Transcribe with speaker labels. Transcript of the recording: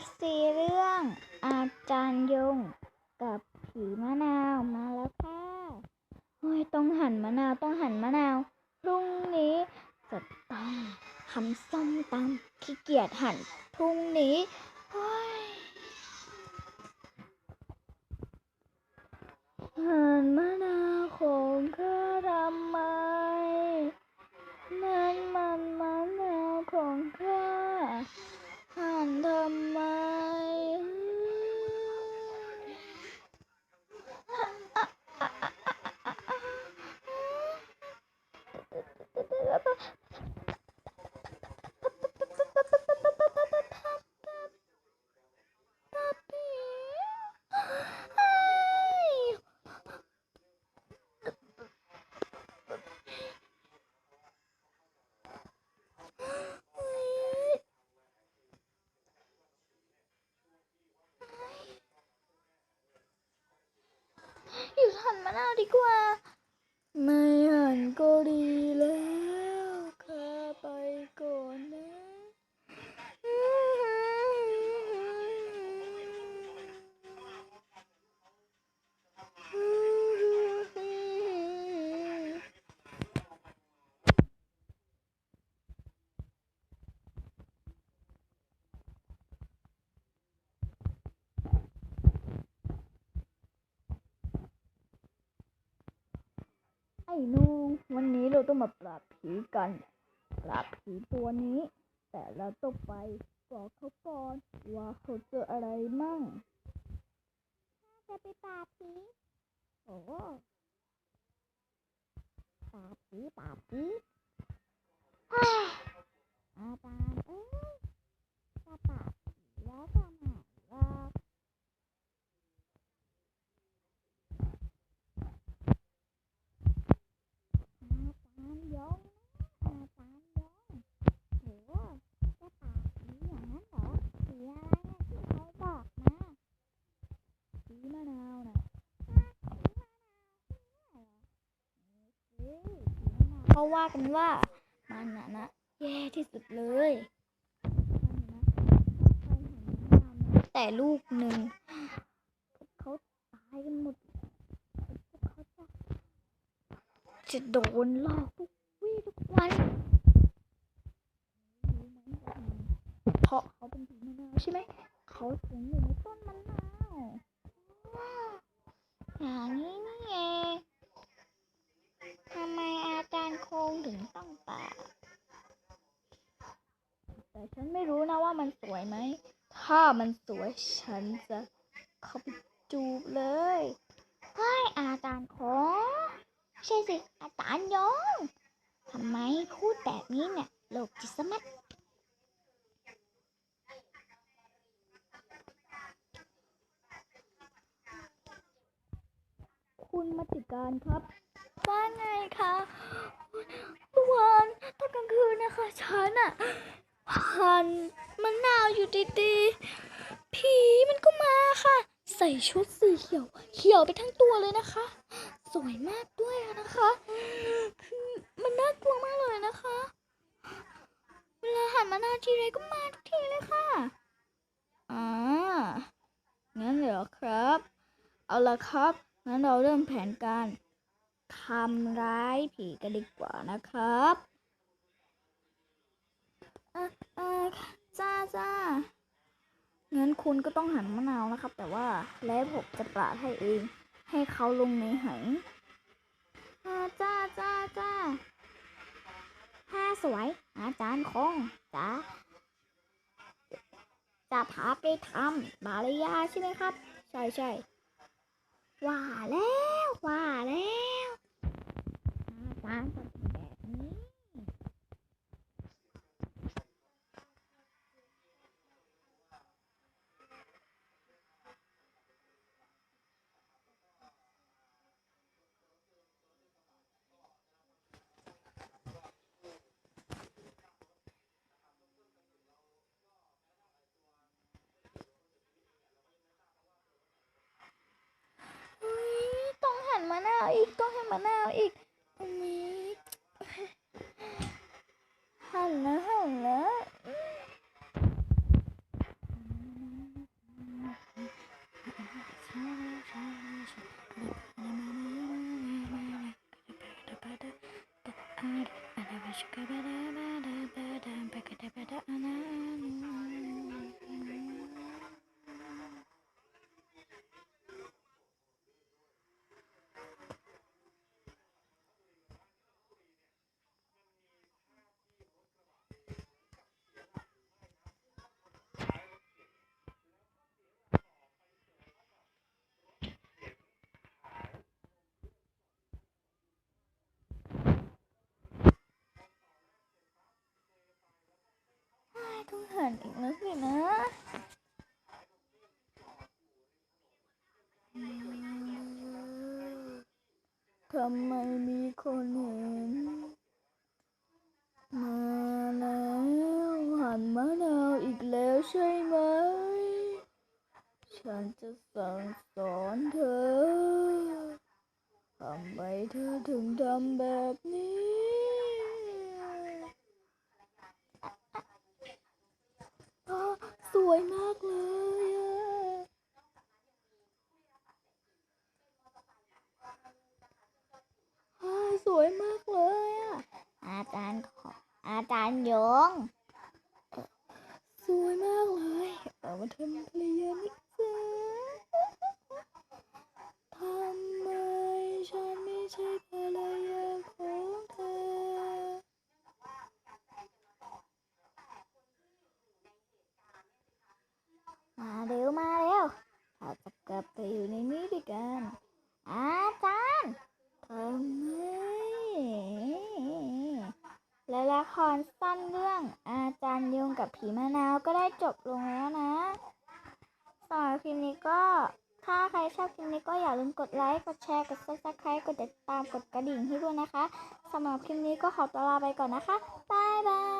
Speaker 1: FC เรื่องอาจารย์ยงกับผีมะนาวมาแล้วค่ะโอ้ยต้องหั่นมะนาวต้องหั่นมะนาวพรุ่งนี้จะต้องทำส้มตำขี้เกียจหั่นพรุ่งนี้โอ้ยหั่นมะนาวของข้าทำมนั่นมันมะนาวของข้า หั่นทำไม อยู่หั่น มะนาวดีกว่า ไม่หั่นก็ดีแล้วข้าไปก่อนนะ ไอ้หนูวันนี้เราต้องมาปราบผีกัน ปราบผีตัวนี้ แต่เราต้องไปบอกเขาก่อนว่าเขาเจออะไรมั่งจะไปปราบผีโอ้ปราบผีปราบผีฮ่าอาจารย์เอ้ยจะปราบผีแล้วทำไมล่ะ อาจารย์ยงนะอาจารย์ยงโหจะปากผีอย่างนั้นเหรอผีอะไรนะที่เขาบอกมาผีมะนาวน่ะผีมะนาวผีมะนาวเหรอผีมะนาว เขาว่ากันว่ามันน่ะนะแย่ที่สุดเลยแต่ลูกหนึ่งเขาตายกันหมดเขาจะจะโดนลอกทุกวี่ทุกวันเพราะเขาเป็นผีมะนาวใช่ไหมเขาถึงอยู่ในต้นมะนาวอย่างนี้นี่เองทำไมอา จารย์โคงถึงต้องปาดแต่ฉันไม่รู้นะว่ามันสวยไหม ถ้ามันสวยฉันจะเข้าไปจูบเลยเฮ้ยอาจารย์โคงใช่สิอาจารย์ยงทำไมพูดแบบนี้เนี่ยโลกจิตสมัดคุณมาติการครับ ว่าไงคะเมื่อวานตอนกลางคืนนะคะฉั นอะหันมะนาวอยู่ดีๆ ผีมันก็มาค่ะ ใส่ชุดสีเขียว เขียวไปทั้งตัวเลยนะคะ สวยมากด้วยนะคะคือมันน่ากลัวมากเลยนะคะ เวลาหันมาหน้าทีไรก็มาทุกทีเลยค่ะอ่างั้นเหรอครับ เอาละครับงั้นเราเริ่มแผนการทำร้ายผีกันดีกว่านะครับเออเออ จ้าจ้างั้นคุณก็ต้องหั่นมะนาวนะครับ แต่ว่าแล้วผมจะปาดให้เอง ให้เขาลงในหอ่าจ้าจ้าจ้าถ้าสวย อาจารย์คงจ้าจะพาไปทำบาลยาใช่ไหมครับ ใช่ใช่ว่าแล้ว ว่าแล้วอาจารย์ nào ít con heo mã nào ít hello hello Shukabara. นมะนอีกอันนี้หั่นแล้วหั่นแล้วอืมต้องหันอีกแล้วสินะทำไมมีคนเห็น มาแล้วหันมะนาวอีกแล้วใช่ไหม ฉันจะสั่งสอนเธอ ทำไมเธอถึงทำแบบนี้ อ้าวสวยมากเลยอะอ้า วสวยมากเลยอะอาจารย์ขออาจารย์ยงเอ่อสวยมากเลย เอามาทำเพลียนี่จ้าทำไมฉันไม่ใช่ภรรยาของเธอ มาเร็วมาเร็วเราจะกลับไปอยู่ในนี้ด้วยกัน อาจารย์ทำไม และละครสั้นเรื่องอาจารย์ยงกับผีมะนาวก็ได้จบลงแล้วนะสำหรับคลิปนี้ก็ถ้าใครชอบคลิปนี้ก็อย่าลืมกดไลค์ กดแชร์ กด s u b สไครต์กดติดตาม กดกระดิ่งให้ด้วยนะคะสำหรับคลิปนี้ก็ขอตัวลาไปก่อนนะคะ บ๊ายบาย